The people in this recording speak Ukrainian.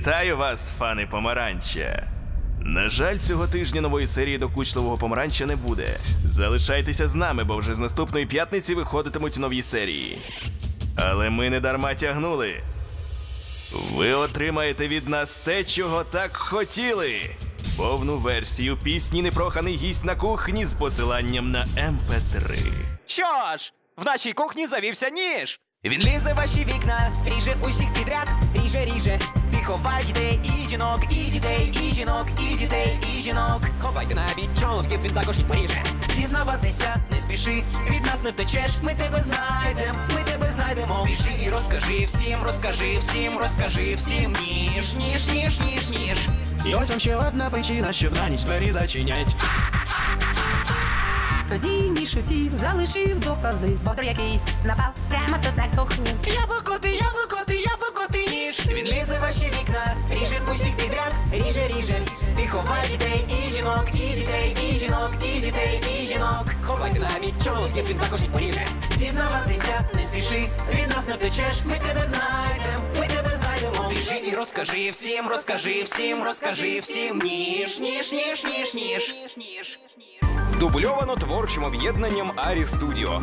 Вітаю вас, фани помаранча. На жаль, цього тижня нової серії докучливого помаранча не буде. Залишайтеся з нами, бо вже з наступної п'ятниці виходитимуть нові серії. Але ми не дарма тягнули. Ви отримаєте від нас те, чого так хотіли. Повну версію пісні Непроханий гість на кухні з посиланням на МП3. Що ж, в нашій кухні завівся ніж. Він лізе ваші вікна, ріже усіх підряд, ріже, ріже. Ховай дітей і жінок, і дітей, і жінок, і дітей, і жінок. Ховайте навіть чоловіків, він також їх поріже. Зізнаватися, не спіши, від нас не втечеш, ми тебе знайдем, ми тебе знайдемо. Біжи і розкажи всім, розкажи всім, розкажи всім. Ніж, ніж, ніж, ніж, ніж. І ось вам ще одна причина, щоб на ніч двері зачинять. Тоді ніж утік, залишив докази. Бовтор якийсь напав прямо тут на кухні. Ти ховай дітей і жінок, і дітей, і жінок, і дітей, і жінок. Ховайте навіть чоловіків, він також їх поріже. Зізнаватися, не спіши, від нас не втечеш, ми тебе знайдем, ми тебе знайдемо. Біжи і розкажи всім, розкажи всім, розкажи всім. Ніж, ніж, ніж, ніж, ніж. Дубльовано творчим об'єднанням Арі Студіо.